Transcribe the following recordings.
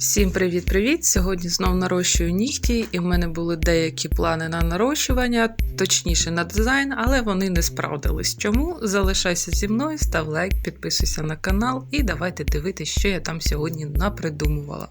Всім привіт-привіт! Сьогодні знов нарощую нігті, і в мене були деякі плани на нарощування, точніше на дизайн, але вони не справдились. Чому? Залишайся зі мною, став лайк, підписуйся на канал і давайте дивитися, що я там сьогодні напридумувала.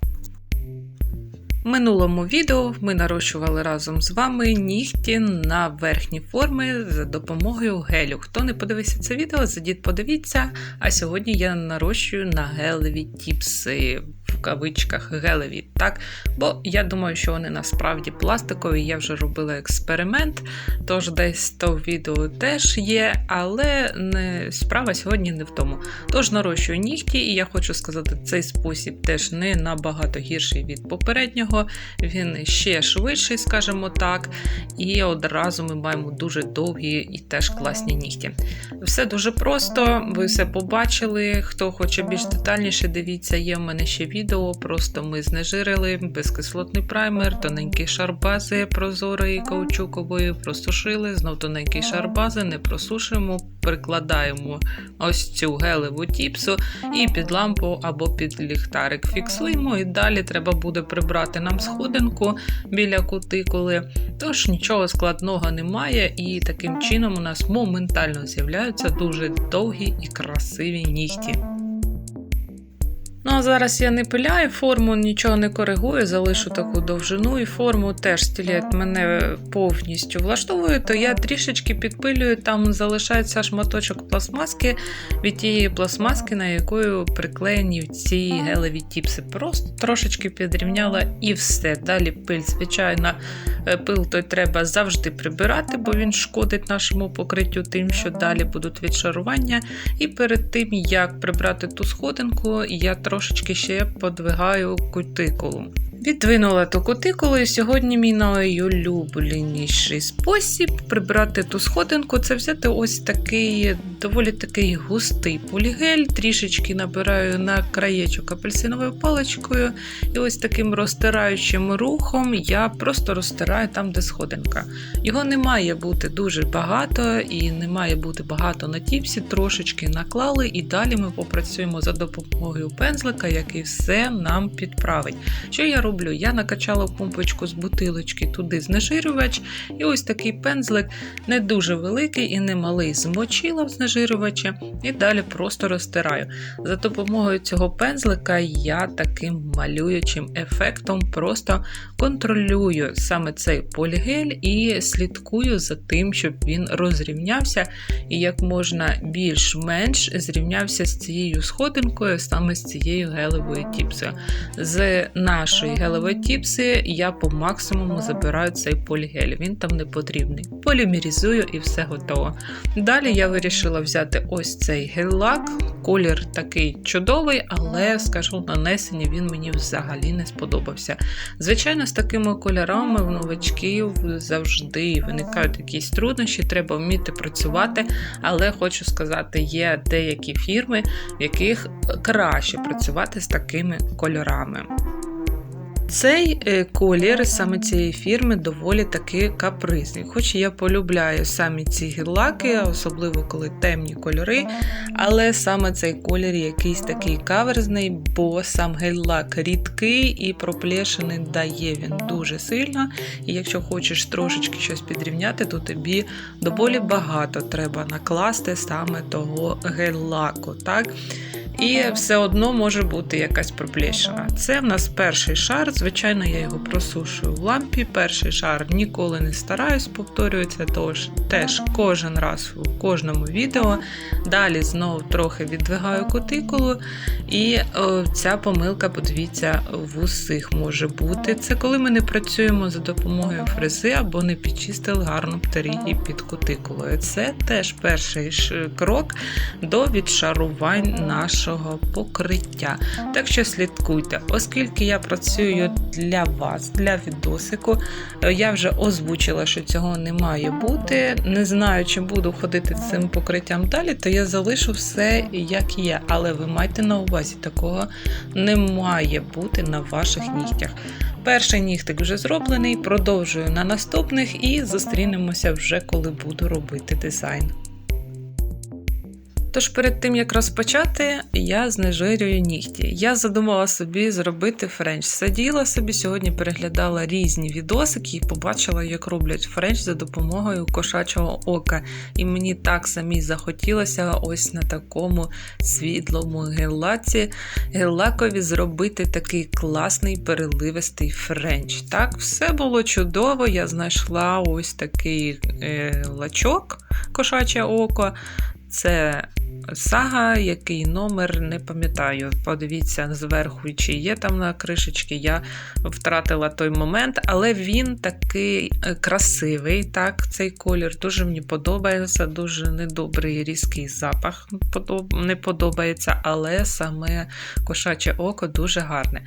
Минулому відео ми нарощували разом з вами нігті на верхні форми за допомогою гелю. Хто не подивився це відео, зайдіть подивіться. А сьогодні я нарощую на гелеві тіпси. В кавичках гелеві, так? Бо я думаю, що вони насправді пластикові, я вже робила експеримент, тож десь то відео теж є, але не, справа сьогодні не в тому. Тож нарощую нігті, і я хочу сказати, цей спосіб теж не набагато гірший від попереднього, він ще швидший, скажімо так. І одразу ми маємо дуже довгі і теж класні нігті. Все дуже просто, ви все побачили. Хто хоче більш детальніше, дивіться, є в мене ще відео. Просто ми знежирили безкислотний праймер, тоненький шар бази прозорої каучукової, просушили, знов тоненький шар бази, не просушуємо, прикладаємо ось цю гелеву тіпсу і під лампу або під ліхтарик фіксуємо. І далі треба буде прибрати нам сходинку біля кутикули. Тож нічого складного немає, і таким чином у нас моментально з'являються дуже довгі і красиві нігті. Ну, а зараз я не пиляю форму, нічого не коригую, залишу таку довжину і форму теж стілет мене повністю влаштовує, то я трішечки підпилюю, там залишається шматочок пластмаски від тієї пластмаски, на якою приклеєні ці гелеві тіпси. Просто трошечки підрівняла і все. Далі пиль, звичайно, пил той треба завжди прибирати, бо він шкодить нашому покриттю тим, що далі будуть відшарування. І перед тим, як прибрати ту сходинку, я трошечки ще подвигаю кутикулу. Відвинула ту кутикулу, і сьогодні мій найулюбленіший спосіб прибрати ту сходинку це взяти ось такий доволі такий густий полігель, трішечки набираю на краєчок апельсиновою паличкою, і ось таким розтираючим рухом я просто розтираю там, де сходинка. Його не має бути дуже багато і не має бути багато на тіпсі, трошечки наклали, і далі ми попрацюємо за допомогою пензлика, який все нам підправить. Що я роблю? Я накачала помпочку з бутилочки туди знежирювач, і ось такий пензлик не дуже великий і не малий. Змочила в знежирювачі і далі просто розтираю. За допомогою цього пензлика я таким малюючим ефектом просто контролюю саме цей полігель і слідкую за тим, щоб він розрівнявся і як можна більш-менш зрівнявся з цією сходинкою, саме з цією гелевою тіпсою. З нашої гелевої тіпси я по максимуму забираю цей полігель, він там не потрібний. Полімерізую і все готово. Далі я вирішила взяти ось цей гель-лак. Колір такий чудовий, але, скажу, нанесення він мені взагалі не сподобався. Звичайно, з такими кольорами в новачків завжди виникають якісь труднощі, треба вміти працювати, але хочу сказати, є деякі фірми, в яких краще працювати з такими кольорами. Цей е, колір саме цієї фірми доволі таки капризний. Хоч я полюбляю самі ці гірлаки, особливо коли темні кольори. Але саме цей колір якийсь такий каверзний, бо сам гель-лак рідкий і проплешини дає він дуже сильно. І якщо хочеш трошечки щось підрівняти, то тобі доволі багато треба накласти саме того гель-лаку. так? І все одно може бути якась проплещина. Це в нас перший шар. Звичайно, я його просушую в лампі. Перший шар ніколи не стараюсь, повторюється, тож теж кожен раз у кожному відео. Далі знову трохи віддвигаю кутикулу. І о, ця помилка, подивіться, в усіх може бути. Це коли ми не працюємо за допомогою фрези або не підчистили гарно птерії під кутикулою. Це теж перший крок до відшарувань нашого покриття. Так що слідкуйте, оскільки я працюю для вас, для відосику, я вже озвучила, що цього не має бути. Не знаю, чи буду ходити цим покриттям далі, то я залишу все як є. Але ви майте на увазі, такого не має бути на ваших нігтях. Перший нігтик вже зроблений, продовжую на наступних і зустрінемося вже коли буду робити дизайн. Тож перед тим як розпочати, я знежирюю нігті. Я задумала собі зробити френч. Сиділа собі сьогодні, переглядала різні відосики і побачила, як роблять френч за допомогою кошачого ока. І мені так самі захотілося ось на такому світлому геллаці геллакові зробити такий класний переливистий френч. Так, все було чудово. Я знайшла ось такий е, лачок, кошаче око. Це сага, який номер, не пам'ятаю. Подивіться зверху, чи є там на кришечці. Я втратила той момент, але він такий е, красивий. так, Цей колір дуже мені подобається, дуже недобрий різкий запах не подобається, але саме кошаче око дуже гарне.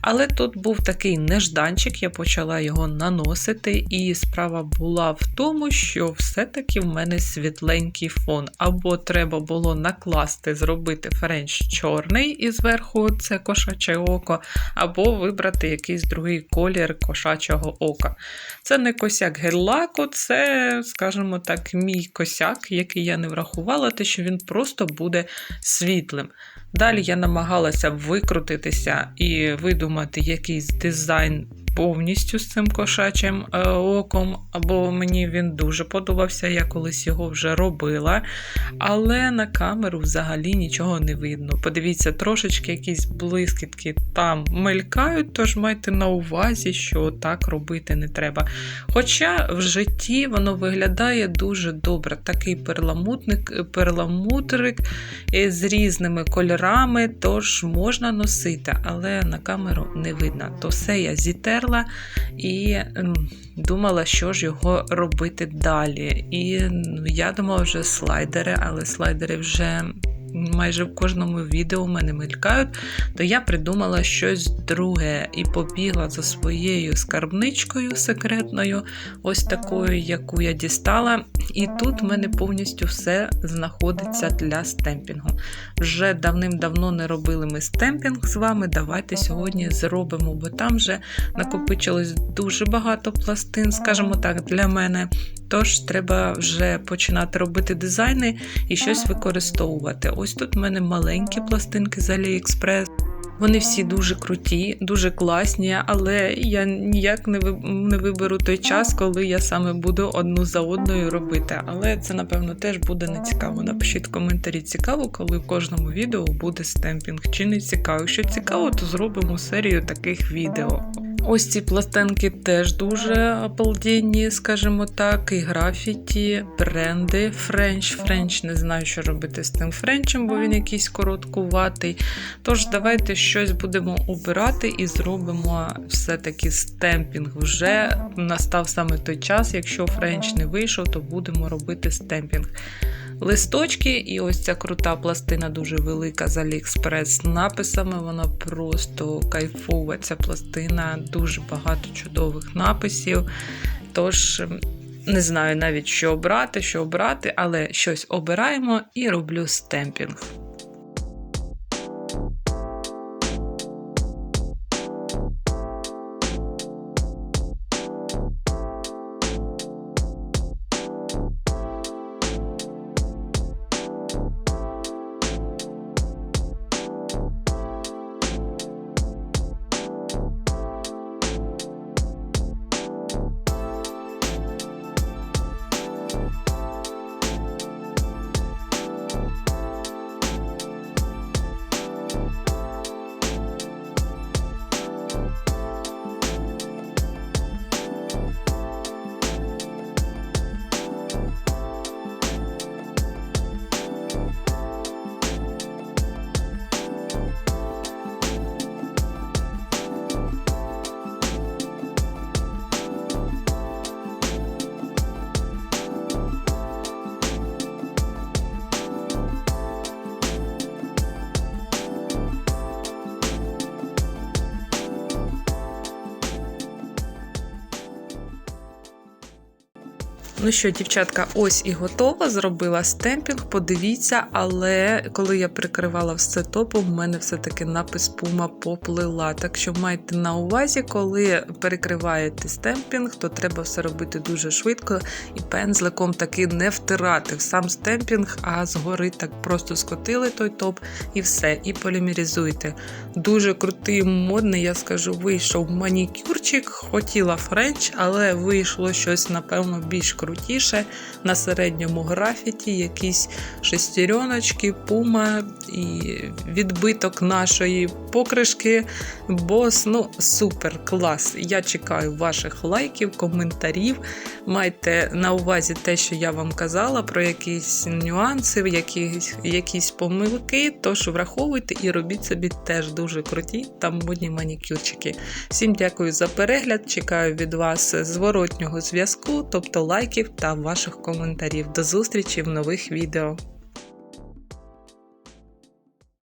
Але тут був такий нежданчик, я почала його наносити, і справа була в тому, що все-таки в мене світленький фон. Або треба було накласти, зробити френч чорний і зверху це кошаче око, або вибрати якийсь другий колір кошачого ока. Це не косяк гель-лаку, це, скажімо так, мій косяк, який я не врахувала, те, що він просто буде світлим. Далі я намагалася викрутитися і видумати якийсь дизайн повністю з цим кошачим е, оком, або мені він дуже подобався, я колись його вже робила. Але на камеру взагалі нічого не видно. Подивіться, трошечки якісь блискітки там мелькають, тож майте на увазі, що так робити не треба. Хоча в житті воно виглядає дуже добре. Такий перламутник, перламутрик з різними кольорами, тож можна носити, але на камеру не видно. То все я зітерла померла і ем, думала, що ж його робити далі. І я думала вже слайдери, але слайдери вже майже в кожному відео у мене мелькають, то я придумала щось друге і побігла за своєю скарбничкою секретною, ось такою, яку я дістала. І тут в мене повністю все знаходиться для стемпінгу. Вже давним-давно не робили ми стемпінг з вами. Давайте сьогодні зробимо, бо там вже накопичилось дуже багато пластин, скажімо так, для мене. Тож треба вже починати робити дизайни і щось використовувати. Ось тут в мене маленькі пластинки з AliExpress. Вони всі дуже круті, дуже класні, але я ніяк не виберу той час, коли я саме буду одну за одною робити. Але це, напевно, теж буде не цікаво. Напишіть коментарі, цікаво, коли в кожному відео буде стемпінг. Чи не цікаво? Якщо цікаво, то зробимо серію таких відео. Ось ці пластинки теж дуже обалденні, скажімо так, і графіті, бренди, френч. Френч не знаю, що робити з тим френчем, бо він якийсь короткуватий. Тож, давайте щось будемо обирати і зробимо все-таки стемпінг. Вже настав саме той час. Якщо френч не вийшов, то будемо робити стемпінг листочки. І ось ця крута пластина дуже велика з AliExpress з написами. Вона просто кайфова. Ця пластина, дуже багато чудових написів. Тож, не знаю навіть, що обрати, що обрати, але щось обираємо і роблю стемпінг. Ну що, дівчатка, ось і готова. Зробила стемпінг. Подивіться, але коли я прикривала все топом, в мене все-таки напис Puma поплила. Так що майте на увазі, коли перекриваєте стемпінг, то треба все робити дуже швидко і пензликом таки не втирати в сам стемпінг, а згори так просто скотили той топ і все, і полімеризуйте. Дуже крутий, модний, я скажу, вийшов манікюрчик. Хотіла френч, але вийшло щось, напевно, більш крутіше. На середньому графіті, якісь шестереночки, пума і відбиток нашої покришки. Бос, ну супер клас. Я чекаю ваших лайків, коментарів. Майте на увазі те, що я вам казала, про якісь нюанси, якісь, якісь помилки. Тож враховуйте і робіть собі теж дуже круті та модні манікюрчики. Всім дякую за перегляд. Чекаю від вас зворотнього зв'язку, тобто та ваших коментарів. До зустрічі в нових відео.